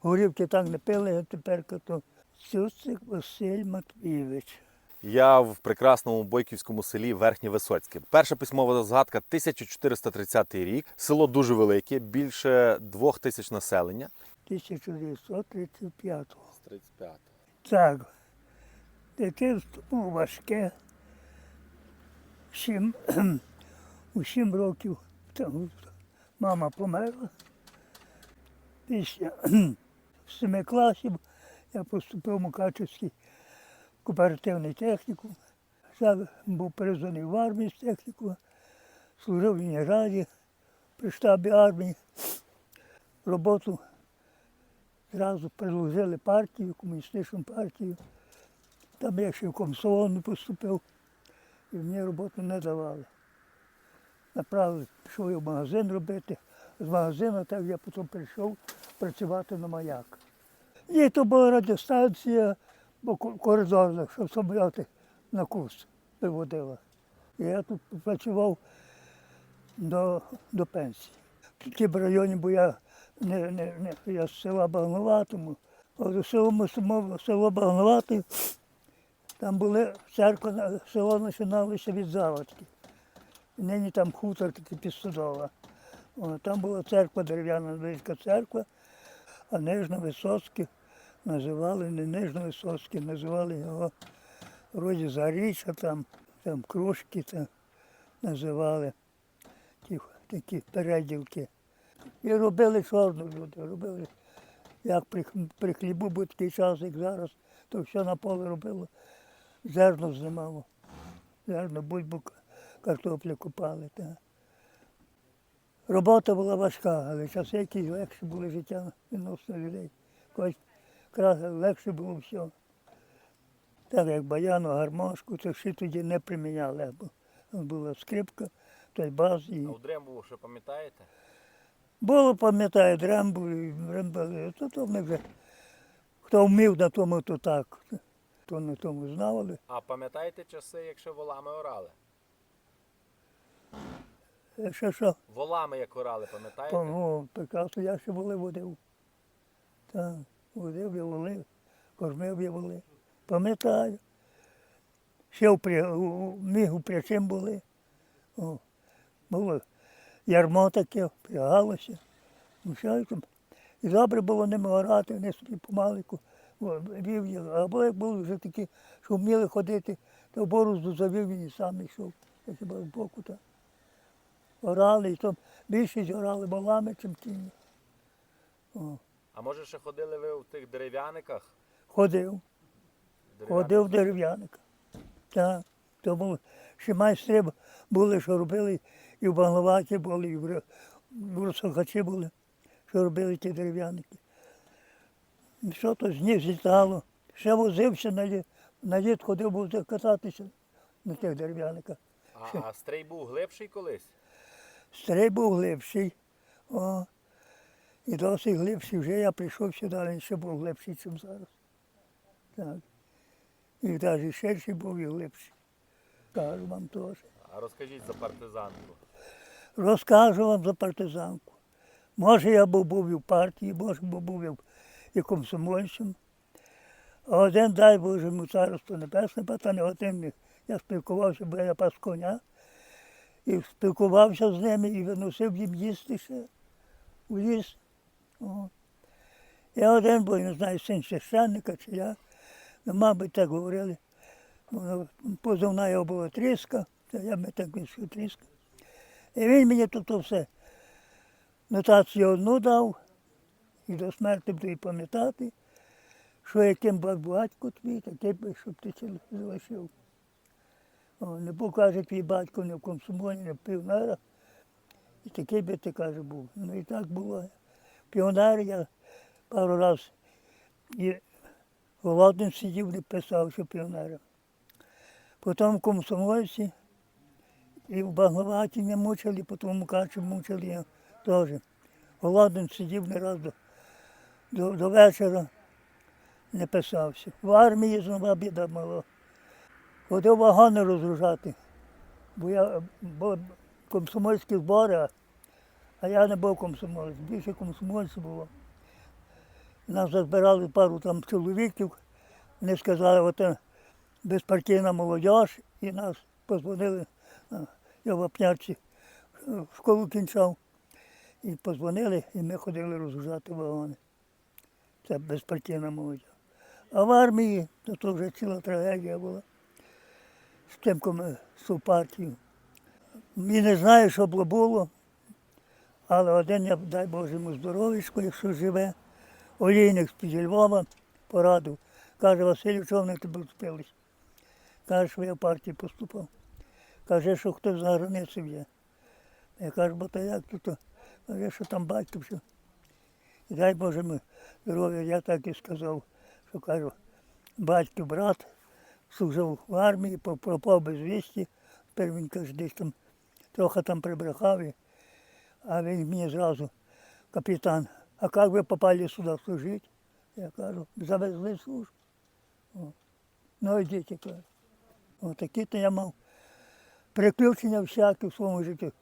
горівки так не пили, а тепер то Цюцик Василь Матвійович. Я в прекрасному бойківському селі Верхнє Висоцьке. Перша письмова згадка 1430 рік. Село дуже велике, більше двох тисяч населення. 1935 З 35 Так. Дитинство важке. Сім, у сім років там, мама померла. Після семи класів я поступив в Мукачевський кооперативний технікум. Зараз був призваний в армію з техніку, служив в Лініраді при штабі армії. Роботу зразу предложили партію, комуністичну партію. Там я ще в комсомол не поступив, і мені роботу не давали. Направили, пішов я в магазин робити. З магазину так я потім прийшов працювати на маяк. І то була радіостанція, коридорна, щоб самоліти на курс виводила. І я тут працював до, до пенсії. В тім районі, бо я не, не, не я з села Багноватому. От у село, село, Багновати, там були церква, село починалося від заводки. Нині там хутор такий пістодова. Там була церква, дерев'яна велика церква, а Нижно-Висоцьке називали не Нижно-Висоцьке, називали його вроді Заріччя, там, там кружки там називали, ті, такі переділки. І робили чорну люди, робили, як при, при хлібу був такий час, як зараз, то все на поле робило, зерно знімало. Зерно, бульбу, картоплю купали. Та. Робота була важка, але часи якісь легші були життя відносно людей. Когось легше було все. Так як баяну, гармошку, це всі тоді не приміняли. Бо була скрипка, той бас і. А у Дрембу, що пам'ятаєте? Було, пам'ятаю, дрембу, і дрембали. То, то ми вже, хто вмів на тому, то так. То на тому знали. А пам'ятаєте часи, якщо волами орали? Е, Що що? Волами як орали, пам'ятаєте? Ну, прекрасно, я ще воли водив. Так, водив я воли, кормив я воли. Пам'ятаю. Ще впря... у- міг упрячим були. О, було ярмо таке, впрягалося. Ну. І добре було ними орати, вони собі помаленьку вів їх. А були, як були вже такі, що вміли ходити, то борозду завів він і сам йшов. Я хіба з боку так. Орали, і там більшість орали балами, чим кінні. О, А може ще ходили ви в тих дерев'яниках? ходив, ходив в дерев'яника. Так, то був, ще майстри були, що робили, і в Багловаті були, і в Ре- були, що робили ті дерев'яники. І що то з них злітало. Ще возився на лід, на лід ходив був кататися на тих дерев'яниках. А, а стрій був глибший колись? Стрий був глибший. О, і досить глибший. Вже я прийшов сюди, він ще був глибший, ніж зараз. Так. І навіть ширший був і глибший. Кажу вам теж. А розкажіть за партизанку. Розкажу вам за партизанку. Може, я був, був і в партії, може, був, був і в- і комсомольцем. А один, дай Боже, йому царство небесне, та не один я спілкувався, бо я пас коня. І спілкувався з ними і виносив їм їсти ще у ліс. О. Я один був, не знаю, син священника чи я. Ну, мабуть, так говорили. Позивна його була тріска, я ми так вийшов тріска. І він мені тут все. Нотацію одну дав, і до смерті буду і пам'ятати, що яким був батько твій, такий би, щоб ти залишив. Не був, каже, твій батько не в комсомолі, не в піонерах. І такий би ти каже був. Ну і так було. Піонер я пару разів і голодним сидів, не писав, що піонером. Потім в комсомольці і в Багловаті не мучили, потім в мучили я теж. Голодним сидів не раз до, до, до вечора, не писався. В армії знову біда мала. Ходив вагони розгружати, бо я був комсомольські збори, а я не був комсомолець, більше комсомольців було. Нас зазбирали пару там чоловіків. Вони сказали, от е, безпартійна молодь, і нас позвонили. Я в Апнярці е, школу кінчав. І позвонили, і ми ходили розгружати вагони. Це безпартійна молодь. А в армії то, то вже ціла трагедія була з тим коми- з партією. І не знаю, що б було, але один, я дай Боже йому здоров'ячко, якщо живе, олійник з-під Львова порадив. Каже, Василю, чого вони тебе вступились? Каже, що я в партії поступав. Каже, що хтось за границею є. Я кажу, бо то як тут? Каже, що там батько все. І дай Боже йому здоров'я, я так і сказав, що кажу, батько, брат, служив в армії, пропав без вісті. Тепер він каже, десь там трохи там прибрехав. А він мені зразу, капітан, а як ви попали сюди служити? Я кажу, завезли службу. Ну йдіть, я кажу. Отакі то я мав приключення всякі в своєму житті.